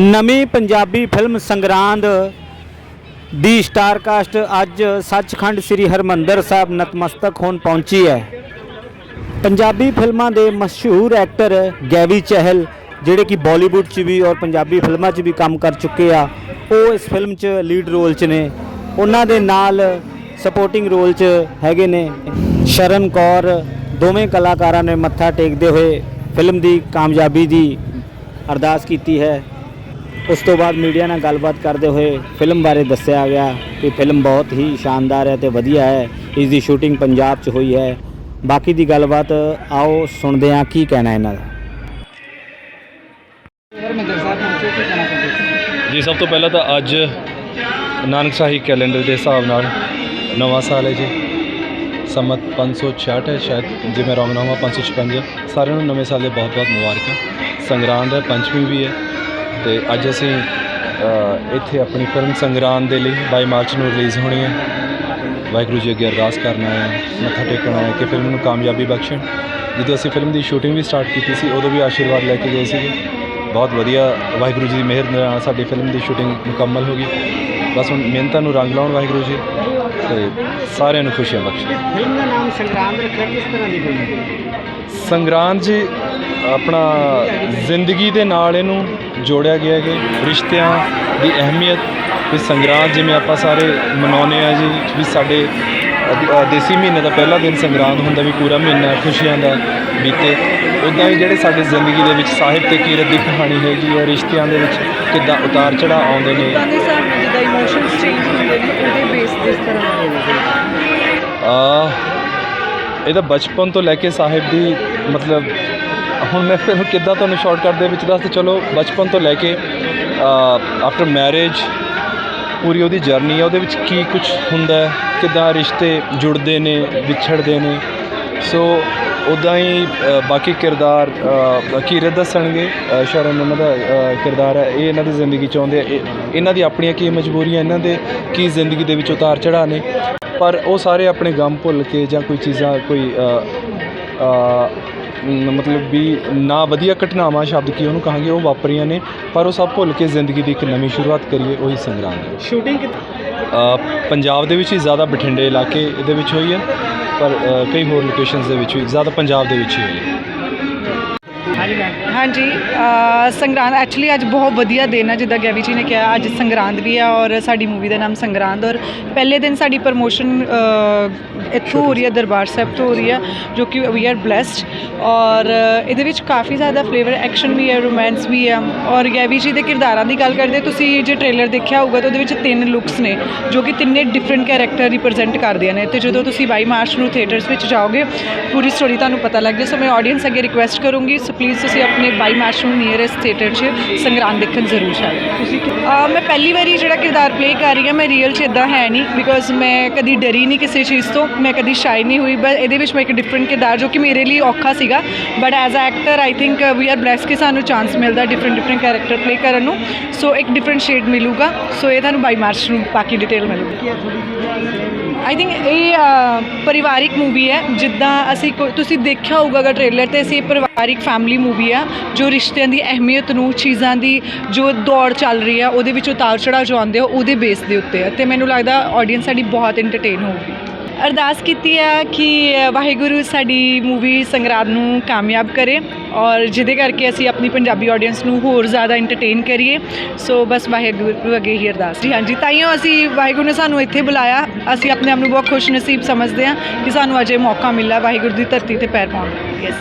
ਨਵੀਂ ਪੰਜਾਬੀ ਫਿਲਮ ਸੰਗਰਾਂਦ ਦੀ ਸਟਾਰਕਾਸਟ ਅੱਜ ਸੱਚਖੰਡ ਸ੍ਰੀ ਹਰਮੰਦਰ ਸਾਹਿਬ ਨਤਮਸਤਕ ਹੋਣ ਪਹੁੰਚੀ ਹੈ। ਪੰਜਾਬੀ ਫਿਲਮਾਂ ਦੇ ਮਸ਼ਹੂਰ ਐਕਟਰ ਗੈਵੀ ਚਹਿਲ, ਜਿਹੜੇ ਕਿ ਬਾਲੀਵੁੱਡ 'ਚ ਵੀ ਔਰ ਪੰਜਾਬੀ ਫਿਲਮਾਂ 'ਚ ਵੀ ਕੰਮ ਕਰ ਚੁੱਕੇ ਆ, ਉਹ ਇਸ ਫਿਲਮ 'ਚ ਲੀਡ ਰੋਲ 'ਚ ਨੇ। ਉਹਨਾਂ ਦੇ ਨਾਲ ਸਪੋਰਟਿੰਗ ਰੋਲ 'ਚ ਹੈਗੇ ਨੇ ਸ਼ਰਨ ਕੌਰ, ਦੋਵੇਂ ਕਲਾਕਾਰਾਂ ਨੇ ਮੱਥਾ ਟੇਕਦੇ ਹੋਏ ਫਿਲਮ ਦੀ ਕਾਮਯਾਬੀ ਦੀ ਅਰਦਾਸ ਕੀਤੀ ਹੈ। ਉਸ ਤੋਂ ਬਾਅਦ ਮੀਡੀਆ ਨਾਲ ਗੱਲਬਾਤ ਕਰਦੇ ਹੋਏ ਫਿਲਮ ਬਾਰੇ ਦੱਸਿਆ ਗਿਆ ਕਿ ਫਿਲਮ ਬਹੁਤ ਹੀ ਸ਼ਾਨਦਾਰ ਹੈ ਤੇ ਵਧੀਆ ਹੈ। ਇਸ ਦੀ ਸ਼ੂਟਿੰਗ ਪੰਜਾਬ 'ਚ ਹੋਈ ਹੈ। ਬਾਕੀ ਦੀ ਗੱਲਬਾਤ ਆਓ ਸੁਣਦੇ ਹਾਂ ਕੀ ਕਹਿਣਾ ਇਹਨਾਂ ਦਾ। ਜੀ ਸਭ ਤੋਂ ਪਹਿਲਾਂ ਤਾਂ ਅੱਜ ਨਾਨਕ ਸ਼ਾਹੀ ਕੈਲੰਡਰ ਦੇ ਹਿਸਾਬ ਨਾਲ ਨਵਾਂ ਸਾਲ ਹੈ ਜੀ। ਸੰਮਤ 566 ਹੈ ਸ਼ਾਇਦ ਜੇ ਮੈਂ ਰੋਂਗ ਨਾ ਹੋਵਾਂ 556 ਸਾਰਿਆਂ ਨੂੰ ਨਵੇਂ ਸਾਲ ਦੇ ਬਹੁਤ ਬਹੁਤ ਮੁਬਾਰਕਾਂ। ਸੰਗਰਾਂਦ ਹੈ ਪੰਚਮੀ ਵੀ ਹੈ। ਤੇ ਅੱਜ ਅਸੀਂ ਇੱਥੇ ਆਪਣੀ ਫਿਲਮ ਸੰਗਰਾਂਦ ਦੇ ਲਈ 22 ਮਾਰਚ ਨੂੰ ਰਿਲੀਜ਼ ਹੋਣੀ ਹੈ। ਵਾਹਿਗੁਰੂ ਜੀ ਅੱਗੇ ਅਰਦਾਸ ਕਰਨਾ ਹੈ ਮੱਥਾ ਟੇਕਣਾ ਹੈ ਕਿ ਫਿਲਮ ਨੂੰ ਕਾਮਯਾਬੀ ਬਖਸ਼ਣ। ਜਦੋਂ ਅਸੀਂ ਫਿਲਮ ਦੀ ਸ਼ੂਟਿੰਗ ਵੀ ਸਟਾਰਟ ਕੀਤੀ ਸੀ ਉਦੋਂ ਵੀ ਆਸ਼ੀਰਵਾਦ ਲੈ ਕੇ ਗਏ ਸੀਗੇ। ਬਹੁਤ ਵਧੀਆ ਵਾਹਿਗੁਰੂ ਜੀ ਦੀ ਮਿਹਰ ਨਾਲ ਸਾਡੀ ਫਿਲਮ ਦੀ ਸ਼ੂਟਿੰਗ ਮੁਕੰਮਲ ਹੋ ਗਈ। ਬਸ ਹੁਣ ਮਿਹਨਤਾਂ ਨੂੰ ਰੰਗ ਲਾਉਣ ਵਾਹਿਗੁਰੂ ਜੀ ਤੇ ਸਾਰਿਆਂ ਨੂੰ ਖੁਸ਼ੀਆਂ ਬਖਸ਼ਣ। ਫਿਲਮ ਦਾ ਨਾਮ ਸੰਗਰਾਂਦ ਰੱਖਿਆ ਕਿਸ ਤਰ੍ਹਾਂ ਦੀ ਹੋਈ ਸੰਗਰਾਂਦ ਜੀ ਆਪਣਾ ਜ਼ਿੰਦਗੀ ਦੇ ਨਾਲ ਇਹਨੂੰ ਜੋੜਿਆ ਗਿਆ ਹੈ ਕਿ ਰਿਸ਼ਤਿਆਂ ਦੀ ਅਹਿਮੀਅਤ ਵੀ ਸੰਗਰਾਂਦ ਜਿਵੇਂ ਆਪਾਂ ਸਾਰੇ ਮਨਾਉਂਦੇ ਆ ਜੀ ਵੀ ਸਾਡੇ ਦੇਸੀ ਮਹੀਨੇ ਦਾ ਪਹਿਲਾ ਦਿਨ ਸੰਗਰਾਂਦ ਹੁੰਦਾ ਵੀ ਪੂਰਾ ਮਹੀਨਾ ਖੁਸ਼ੀਆਂ ਦਾ ਬੀਤੇ। ਉਦਾਂ ਹੀ ਜਿਹੜੇ ਸਾਡੇ ਜ਼ਿੰਦਗੀ ਦੇ ਵਿੱਚ ਸਾਹਿਬ ਤੇ ਕੀਰਤ ਦੀ ਕਹਾਣੀ ਹੈਗੀ ਹੈ ਰਿਸ਼ਤਿਆਂ ਦੇ ਵਿੱਚ ਕਿੱਦਾਂ ਉਤਾਰ ਚੜ੍ਹਾਅ ਆਉਂਦੇ ਨੇ। ਤਾਂ ਦੇ ਹਿਸਾਬ ਨਾਲ ਜਿੱਦਾਂ ਇਮੋਸ਼ਨਸ ਚੇਂਜ ਹੁੰਦੇ ਨੇ ਉਹਦੇ ਬੇਸ ਤੇ ਇਸ ਤਰ੍ਹਾਂ ਆ ਇਹ ਤਾਂ ਬਚਪਨ ਤੋਂ ਲੈ ਕੇ ਸਾਹਿਬ ਦੀ ਮਤਲਬ ਹੁਣ ਮੈਂ ਫਿਰ ਕਿੱਦਾਂ ਤੁਹਾਨੂੰ ਸ਼ਾਰਟਕਟ ਦੇ ਵਿੱਚ ਦੱਸ ਤੇ ਚਲੋ ਬਚਪਨ ਤੋਂ ਲੈ ਕੇ ਆਫਟਰ ਮੈਰਿਜ ਪੂਰੀ ਉਹਦੀ ਜਰਨੀ ਹੈ ਉਹਦੇ ਵਿੱਚ ਕੀ ਕੁਝ ਹੁੰਦਾ ਹੈ? ਕਿੱਦਾਂ ਰਿਸ਼ਤੇ ਜੁੜਦੇ ਨੇ ਵਿਛੜਦੇ ਨੇ? ਸੋ ਉਦਾਂ ਹੀ ਬਾਕੀ ਕਿਰਦਾਰ ਅ, ਕੀਰਤ ਦੱਸਣਗੇ। ਸ਼ਰਨ ਉਹਨਾਂ ਦਾ ਕਿਰਦਾਰ ਹੈ। ਇਹ ਇਹਨਾਂ ਦੀ ਜ਼ਿੰਦਗੀ ਚ ਆਉਂਦੇ ਆ। ਇਹਨਾਂ ਦੀ ਆਪਣੀਆਂ ਕੀ ਮਜਬੂਰੀਆਂ ਇਹਨਾਂ ਦੇ ਕੀ ਜ਼ਿੰਦਗੀ ਦੇ ਵਿੱਚ ਉਤਾਰ ਚੜ੍ਹਾਅ ਨੇ? ਪਰ ਉਹ ਸਾਰੇ ਆਪਣੇ ਗਮ ਭੁੱਲ ਕੇ ਜਾਂ ਕੋਈ ਚੀਜ਼ਾਂ ਕੋਈ ਮਤਲਬ ਵੀ ਨਾ ਵਧੀਆ ਘਟਨਾਵਾਂ ਸ਼ਬਦ ਕੀ ਉਹਨੂੰ ਕਹਾਂਗੇ ਉਹ ਵਾਪਰੀਆਂ ਨੇ ਪਰ ਉਹ ਸਭ ਭੁੱਲ ਕੇ ਜ਼ਿੰਦਗੀ ਦੀ ਇੱਕ ਨਵੀਂ ਸ਼ੁਰੂਆਤ ਕਰੀਏ ਉਹੀ ਸੰਗਰਾਮ ਹੈ। ਸ਼ੂਟਿੰਗ ਪੰਜਾਬ ਦੇ ਵਿੱਚ ਹੀ ਜ਼ਿਆਦਾ ਬਠਿੰਡੇ ਇਲਾਕੇ ਦੇ ਵਿੱਚ ਹੋਈ ਹੈ ਪਰ ਕਈ ਹੋਰ ਲੋਕੇਸ਼ਨਸ ਦੇ ਵਿੱਚ ਵੀ ਜ਼ਿਆਦਾ ਪੰਜਾਬ ਦੇ ਵਿੱਚ ਹੀ ਹੋਈ ਹੈ। ਹਾਂਜੀ ਸੰਗਰਾਂਦ ਐਕਚੁਅਲੀ ਅੱਜ ਬਹੁਤ ਵਧੀਆ ਦਿਨ ਹੈ ਜਿੱਦਾਂ ਗੈਵੀ ਜੀ ਨੇ ਕਿਹਾ, ਅੱਜ ਸੰਗਰਾਂਦ ਵੀ ਆ ਔਰ ਸਾਡੀ ਮੂਵੀ ਦਾ ਨਾਮ ਸੰਗਰਾਂਦ ਔਰ ਪਹਿਲੇ ਦਿਨ ਸਾਡੀ ਪ੍ਰਮੋਸ਼ਨ ਇੱਥੋਂ ਹੋ ਰਹੀ ਹੈ ਦਰਬਾਰ ਸਾਹਿਬ ਤੋਂ ਹੋ ਰਹੀ ਹੈ ਜੋ ਕਿ ਵੀ ਆਰ ਬlesed ਔਰ ਇਹਦੇ ਵਿੱਚ ਕਾਫੀ ਜ਼ਿਆਦਾ ਫਲੇਵਰ ਐਕਸ਼ਨ ਵੀ ਹੈ ਰੋਮਾਂਸ ਵੀ ਹੈ ਔਰ ਗੈਵੀ ਜੀ ਦੇ ਕਿਰਦਾਰਾਂ ਦੀ ਗੱਲ ਕਰਦੇ, ਤੁਸੀਂ ਜੇ ਟ੍ਰੇਲਰ ਦੇਖਿਆ ਹੋਊਗਾ ਤਾਂ ਉਹਦੇ ਵਿੱਚ ਤਿੰਨ ਲੁੱਕਸ ਨੇ, ਜੋ ਕਿ ਤਿੰਨੇ ਡਿਫਰੈਂਟ ਕੈਰੈਕਟਰ ਰਿਪਰੈਜ਼ੈਂਟ ਕਰਦੀਆਂ ਨੇ। ਤੇ ਜਦੋਂ ਤੁਸੀਂ 22 ਮਾਰਚ ਨੂੰ ਥੀਏਟਰਸ ਵਿੱਚ ਜਾਓਗੇ, ਪੂਰੀ ਸਟੋਰੀ ਤੁਹਾਨੂੰ ਪਤਾ ਲੱਗ ਜਾਏ ਸੋ ਮੈਂ ਆਡੀਅנס ਅੱਗੇ ਰਿਕੁਐਸਟ ਕਰੂੰਗੀ ਪਲੀਜ਼ ਤੁਸੀਂ ਆਪਣੇ 22 ਮਾਰਚ ਨੂੰ ਨੀਅਰੈਸਟ ਥੀਏਟਰ 'ਚ ਸੰਗਰਾਮ ਦੇਖਣ ਜ਼ਰੂਰ ਜਾਓ। ਤੁਸੀਂ ਮੈਂ ਪਹਿਲੀ ਵਾਰੀ ਜਿਹੜਾ ਕਿਰਦਾਰ ਪਲੇ ਕਰ ਰਹੀ ਹਾਂ, ਮੈਂ ਰੀਅਲ 'ਚ ਇਦਾਂ ਹੈ ਨਹੀਂ ਬਿਕੋਜ਼ ਮੈਂ ਕਦੀ ਡਰੀ ਨਹੀਂ ਕਿਸੇ ਚੀਜ਼ ਤੋਂ, ਮੈਂ ਕਦੀ ਸ਼ਾਈ ਨਹੀਂ ਹੋਈ ਬਸ ਇਹਦੇ ਵਿੱਚ ਮੈਂ ਇੱਕ ਡਿਫਰੈਂਟ ਕਿਰਦਾਰ ਜੋ ਕਿ ਮੇਰੇ ਲਈ ਔਖਾ ਸੀਗਾ but as a actor I think we are blessed ਕਿ ਸਾਨੂੰ ਚਾਂਸ ਮਿਲਦਾ ਡਿਫਰੈਂਟ ਡਿਫਰੈਂਟ ਕੈਰੈਕਟਰ ਪਲੇ ਕਰਨ ਨੂੰ ਸੋ ਇੱਕ ਡਿਫਰੈਂਟ ਸ਼ੇਡ ਮਿਲੂਗਾ ਸੋ ਇਹ ਤੁਹਾਨੂੰ ਬਾਈ ਮਾਰਚ ਨੂੰ ਬਾਕੀ ਡਿਟੇਲ ਮਿਲੂਗੀ। ਆਈ ਥਿੰਕ ਇਹ ਪਰਿਵਾਰਿਕ ਮੂਵੀ ਹੈ, ਜਿੱਦਾਂ ਅਸੀਂ ਕੋਈ- ਤੁਸੀਂ ਦੇਖਿਆ ਹੋਊਗਾ ਅਗਰ ਟ੍ਰੇਲਰ ਤੇ, ਅਸੀਂ ਇਹ ਪਰਿਵਾਰਿਕ ਫੈਮਿਲੀ ਮੂਵੀ ਆ, ਜੋ ਰਿਸ਼ਤਿਆਂ ਦੀ ਅਹਿਮੀਅਤ ਨੂੰ, ਚੀਜ਼ਾਂ ਦੀ ਜੋ ਦੌੜ ਚੱਲ ਰਹੀ ਆ, ਉਹਦੇ ਵਿੱਚ ਉਤਾਰ ਚੜਾਅ ਜੋ ਆਉਂਦੇ ਆ, ਉਹਦੇ ਬੇਸ ਦੇ ਉੱਤੇ ਆ। ਤੇ ਮੈਨੂੰ ਲੱਗਦਾ ਆਡੀਅנס ਸਾਡੀ ਬਹੁਤ ਐਂਟਰਟੇਨ ਹੋਊਗੀ। ਅਰਦਾਸ ਕੀਤੀ ਆ ਕਿ ਵਾਹਿਗੁਰੂ ਸਾਡੀ ਮੂਵੀ ਸੰਗਰਾਮ ਨੂੰ ਕਾਮਯਾਬ ਕਰੇ ਔਰ ਜਿਹਦੇ ਕਰਕੇ ਅਸੀਂ ਆਪਣੀ ਪੰਜਾਬੀ ਆਡੀਅנס ਨੂੰ ਹੋਰ ਜ਼ਿਆਦਾ ਐਂਟਰਟੇਨ ਕਰੀਏ। ਸੋ ਬਸ ਵਾਹਿਗੁਰੂ ਅੱਗੇ ਹੀ ਅਰਦਾਸ। ਜੀ ਹਾਂਜੀ, ਤਾਈਓ ਅਸੀਂ ਵਾਹਿਗੁਰੂ ਨੇ ਸਾਨੂੰ ਇੱਥੇ ਬੁਲਾਇਆ। ਅਸੀਂ ਆਪਣੇ ਆਪ ਨੂੰ ਬਹੁਤ ਖੁਸ਼ ਨਸੀਬ ਸਮਝਦੇ ਹਾਂ ਕਿ ਸਾਨੂੰ ਅਜੇ ਮੌਕਾ ਮਿਲਿਆ ਵਾਹਿਗੁਰੂ ਦੀ ਧਰਤੀ ਤੇ ਪੈਰ ਪਾਉਣ ਦਾ। ਯੈਸ